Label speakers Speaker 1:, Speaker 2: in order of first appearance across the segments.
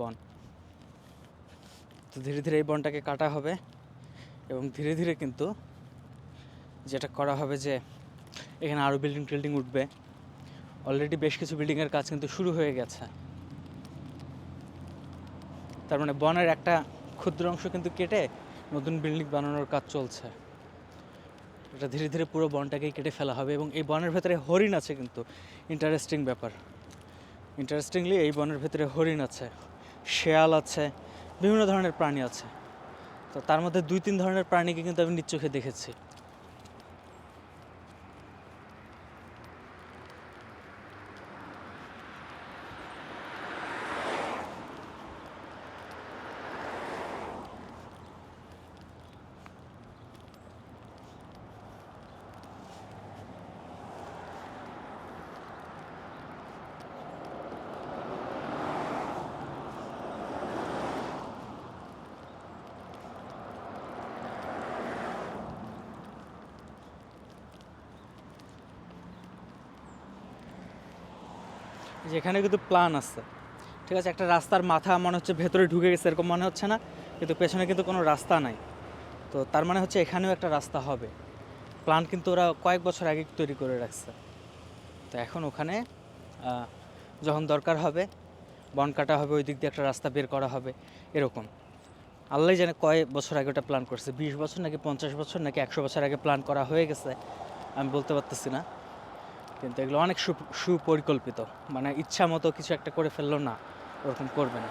Speaker 1: বন। তো ধীরে ধীরে এই বনটাকে কাটা হবে এবং ধীরে ধীরে কিন্তু যেটা করা হবে যে এখানে আরও বিল্ডিং টিল্ডিং উঠবে। অলরেডি বেশ কিছু বিল্ডিংয়ের কাজ কিন্তু শুরু হয়ে গেছে। তার মানে বনের একটা ক্ষুদ্র অংশ কিন্তু কেটে নতুন বিল্ডিং বানানোর কাজ চলছে। এটা ধীরে ধীরে পুরো বনটাকেই কেটে ফেলা হবে এবং এই বনের ভেতরে হরিণ আছে কিন্তু। ইন্টারেস্টিং ব্যাপার। ইন্টারেস্টিংলি এই বনের ভেতরে হরিণ আছে। শেয়াল আছে, বিভিন্ন ধরনের প্রাণী আছে। তো তার মধ্যে দুই তিন ধরনের প্রাণীকে কিন্তু আমি নিজ চোখে দেখেছি। যেখানে কিন্তু প্ল্যান আছে। ঠিক আছে, একটা রাস্তার মাথা মনে হচ্ছে ভেতরে ঢুকে গেছে, এরকম মনে হচ্ছে না, কিন্তু পেছনে কিন্তু কোনো রাস্তা নাই। তো তার মানে হচ্ছে এখানেও একটা রাস্তা হবে। প্ল্যান কিন্তু ওরা কয়েক বছর আগে তৈরি করে রাখছে। তো এখন ওখানে যখন দরকার হবে, বন কাটা হবে, ওই দিক দিয়ে একটা রাস্তা বের করা হবে, এরকম। আল্লাহ জানে কয় বছর আগে ওটা প্ল্যান করছে, বিশ বছর নাকি পঞ্চাশ বছর নাকি একশো বছর আগে প্ল্যান করা হয়ে গেছে, আমি বলতে পারতেছি না। কিন্তু এগুলো অনেক সুপরিকল্পিত। মানে ইচ্ছা মতো কিছু একটা করে ফেলল না, ওরকম করবে না।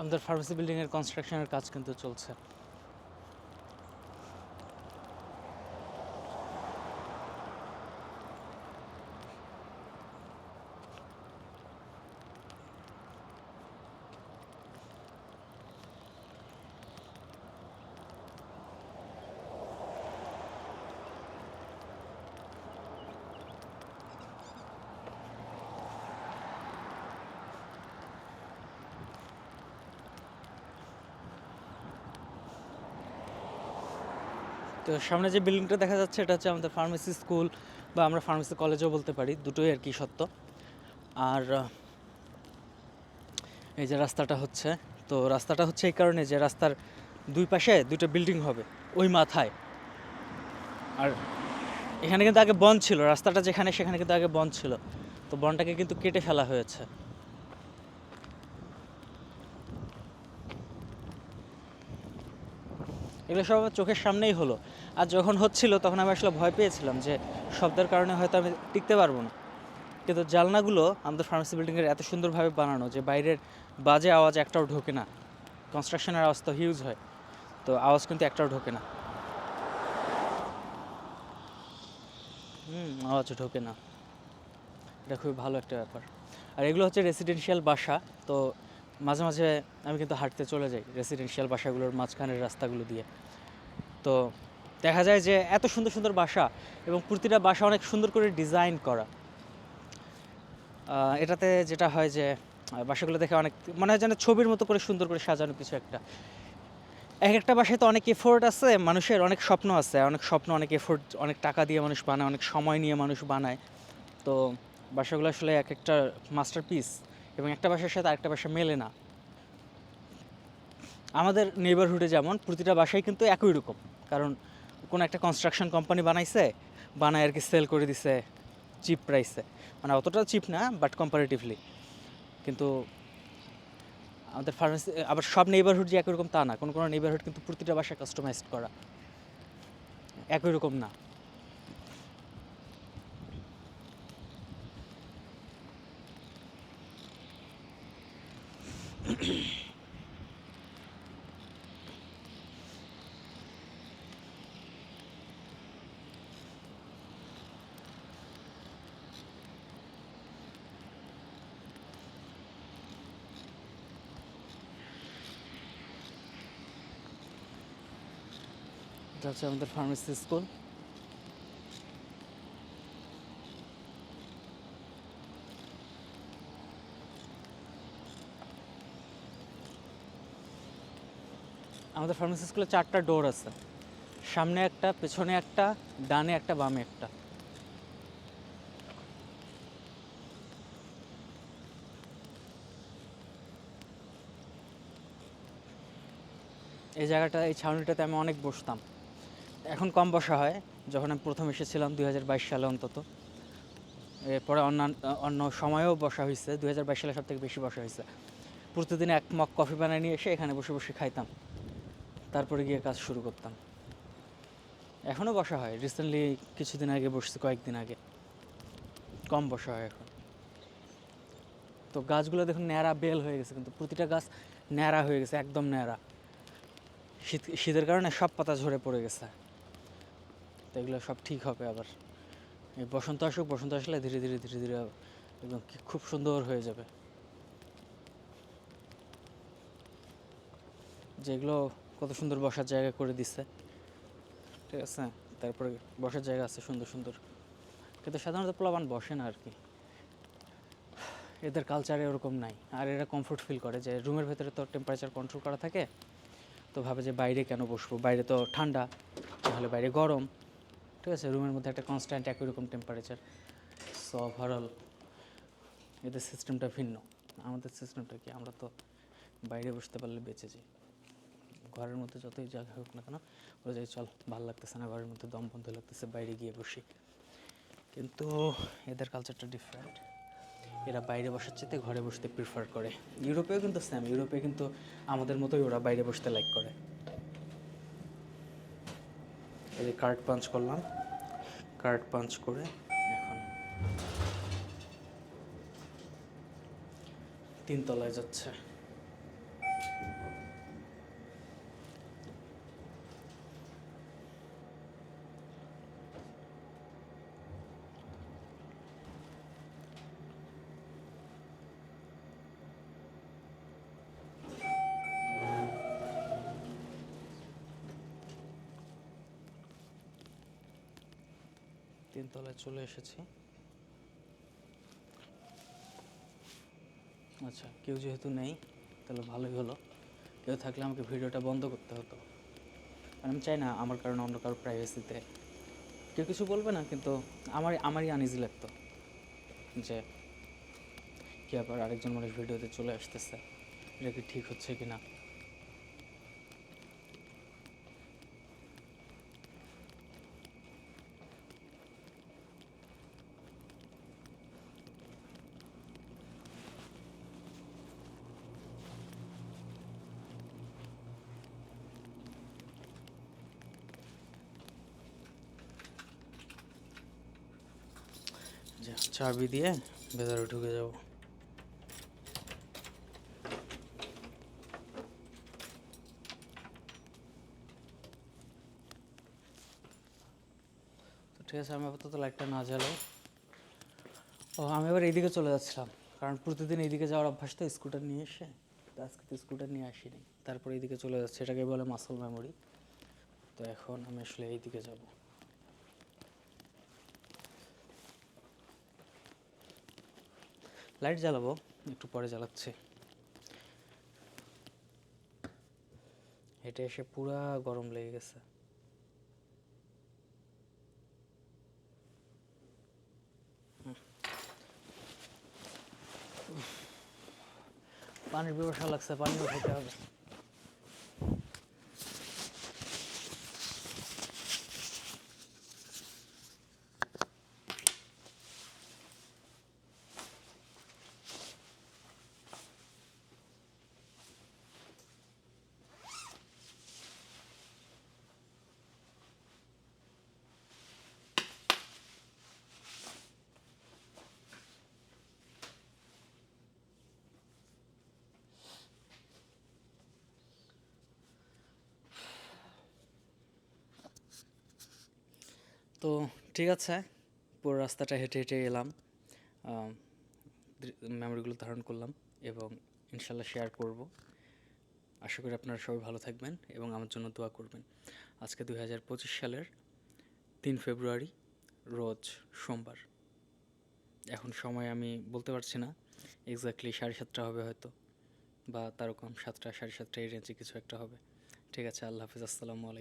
Speaker 1: আমাদের ফার্মেসি বিল্ডিংয়ের কনস্ট্রাকশনের কাজ কিন্তু চলছে। তো সামনে যে বিল্ডিংটা দেখা যাচ্ছে, এটা হচ্ছে আমাদের ফার্মেসি স্কুল বা আমরা ফার্মেসি কলেজও বলতে পারি। দুটোই আর কি সত্য। আর এই যে রাস্তাটা হচ্ছে, তো রাস্তাটা হচ্ছে এই কারণে যে রাস্তার দুই পাশে দুটো বিল্ডিং হবে, ওই মাথায়। আর এখানে কিন্তু আগে বন ছিল, রাস্তাটা যেখানে সেখানে কিন্তু আগে বন ছিল। তো বনটাকে কিন্তু কেটে ফেলা হয়েছে। এগুলো সব আমার চোখের সামনেই হলো। আর যখন হচ্ছিল তখন আমি আসলে ভয় পেয়েছিলাম যে শব্দের কারণে হয়তো আমি টিকতে পারব না। কিন্তু জানলাগুলো আমাদের ফার্মেসি বিল্ডিংয়ের এত সুন্দরভাবে বানানো যে বাইরের বাজে আওয়াজ একটাও ঢোকে না। কনস্ট্রাকশনের আওয়াজ তো হিউজ হয়। তো আওয়াজ কিন্তু একটাও ঢোকে না। হুম আওয়াজ ঢোকে না। এটা খুবই ভালো একটা ব্যাপার। আর এগুলো হচ্ছে রেসিডেন্সিয়াল বাসা। তো মাঝে মাঝে আমি কিন্তু হাঁটতে চলে যাই রেসিডেন্সিয়াল বাসাগুলোর মাঝখানের রাস্তাগুলো দিয়ে। তো দেখা যায় যে এত সুন্দর সুন্দর বাসা এবং প্রতিটা বাসা অনেক সুন্দর করে ডিজাইন করা। এটাতে যেটা হয় যে বাসাগুলো দেখে অনেক মনে হয় যেন ছবির মতো করে সুন্দর করে সাজানো কিছু একটা। এক একটা বাসায় তো অনেক এফোর্ট আছে, মানুষের অনেক স্বপ্ন আছে, অনেক স্বপ্ন, অনেক এফোর্ট অনেক টাকা দিয়ে মানুষ বানায়, অনেক সময় নিয়ে মানুষ বানায়। তো বাসাগুলো আসলে এক একটা মাস্টারপিস এবং একটা বাসার সাথে আরেকটা বাসা মেলে না। আমাদের নেইবারহুডে যেমন, প্রতিটা বাসায় কিন্তু একই রকম। কারণ কোনো একটা কনস্ট্রাকশন কোম্পানি বানাইছে, বানায় আর কি সেল করে দিছে চিপ প্রাইসে মানে অতটা চিপ না বাট কম্পারেটিভলি কিন্তু আমাদের ফার্মেসি আবার সব নেইবারহুড যে একই রকম তা না। কোনো কোনো নেইবারহুড কিন্তু প্রতিটা বাসায় কাস্টমাইজড করা। একই রকম না। এটা হচ্ছে আমাদের ফার্মেসি স্কুল আমাদের ফার্মেসি স্কুলে চারটা ডোর আছে। সামনে একটা, পেছনে একটা, ডানে একটা, বামে একটা। এই জায়গাটা, এই ছাউনিটাতে আমি অনেক বসতাম। এখন কম বসা হয়, যখন আমি প্রথম এসেছিলাম দু হাজার বাইশ সালে অন্তত। এরপরে অন্যান্য অন্য সময়েও বসা হয়েছে দু হাজার বাইশ সালে সব থেকে বেশি বসা হয়েছে প্রতিদিন এক মগ কফি বানিয়ে নিয়ে এসে এখানে বসে বসে খাইতাম। তারপরে গিয়ে কাজ শুরু করতাম। এখনও বসা হয় রিসেন্টলি কিছুদিন আগে বসছি, কয়েকদিন আগে। কম বসা হয় এখন। তো গাছগুলো দেখুন ন্যাড়া বেল হয়ে গেছে, কিন্তু প্রতিটা গাছ ন্যাড়া হয়ে গেছে, একদম ন্যাড়া। শীত, শীতের কারণে সব পাতা ঝরে পড়ে গেছে। তো এগুলো সব ঠিক হবে আবার। এই বসন্ত আসুক, বসন্ত আসলে ধীরে ধীরে ধীরে ধীরে একদম খুব সুন্দর হয়ে যাবে। যেগুলো কত সুন্দর বসার জায়গা করে দিচ্ছে ঠিক আছে? তারপরে বসার জায়গা আছে সুন্দর সুন্দর। কিন্তু সাধারণত প্লাবান বসে না আর কি। এদের কালচারে ওরকম নাই। আর এরা কমফোর্ট ফিল করে যে রুমের ভেতরে তো টেম্পারেচার কন্ট্রোল করা থাকে। তো ভাবে যে বাইরে কেন বসবো? বাইরে তো ঠান্ডা, তাহলে বাইরে গরম। ঠিক আছে রুমের মধ্যে একটা কনস্ট্যান্ট একই রকম টেম্পারেচার সো ওভারঅল এদের সিস্টেমটা ভিন্ন। আমাদের সিস্টেমটা কি, আমরা তো বাইরে বসতে পারলে বেঁচে যাই। ঘরের মধ্যে যতই জায়গা হোক না কেন, ওরা যাই, চল, ভালো লাগতেছে না, ঘরের মধ্যে দম বন্ধ লাগতেছে, বাইরে গিয়ে বসি। কিন্তু এদের কালচারটা ডিফারেন্ট এরা বাইরে বসার চেয়ে ঘরে বসতে প্রিফার করে। ইউরোপেও কিন্তু সেম ইউরোপে কিন্তু আমাদের মতোই ওরা বাইরে বসতে লাইক করে। এই কার্ড পাঞ্চ করলাম। কার্ড পাঞ্চ করে এখন তিন তলায় যাচ্ছে। তিনতলায় চলে এসেছি। আচ্ছা কেউ যেহেতু নেই, তাহলে ভালোই হলো। কেউ থাকলে আমাকে ভিডিওটা বন্ধ করতে হতো। আর আমি চাই না আমার কারণে অন্য কারও প্রাইভেসিতে কেউ কিছু বলবে না, কিন্তু আমার, আমারই আনইজি লাগতো যে কি আবার আরেকজন মানুষ ভিডিওতে চলে আসতেছে। এটা কি ঠিক হচ্ছে কি না যে চাবি দিয়ে ভেতরে ঢুকে যাব। ঠিক আছে, আমি আপাতত লাইটটা না জ্বালাই। ও, আমি এবার এইদিকে চলে যাচ্ছিলাম, কারণ প্রতিদিন এইদিকে যাওয়ার অভ্যাস তো স্কুটার নিয়ে এসে, তো আজকে তো স্কুটার নিয়ে আসিনি। তারপরে এইদিকে চলে যাচ্ছে, এটাকে বলে মাসল মেমোরি তো এখন আমি আসলে এইদিকে যাব। লাইট জ্বালাবো, একটু পরে জ্বালাচ্ছি। হেঁটে এসে পুরা গরম লেগে গেছে। পানির ব্যবসা লাগছে, পানিও খেতে হবে। তো ঠিক আছে, পুরো রাস্তাটা হেঁটে হেঁটে এলাম। মেমোরিগুলো ধারণ করলাম এবং ইনশাল্লাহ শেয়ার করব। আশা করি আপনারা সবাই ভালো থাকবেন এবং আমার জন্য দোয়া করবেন। আজকে দুই হাজার পঁচিশ সালের তিন ফেব্রুয়ারি, রোজ সোমবার। এখন সময় আমি বলতে পারছি না এক্স্যাক্টলি সাড়ে সাতটা হবে হয়তো বা তারও কম সাতটা, সাড়ে সাতটা এই রেঞ্জে কিছু একটা হবে। ঠিক আছে, আল্লাহ হাফিজ, আসসালামু আলাইকুম।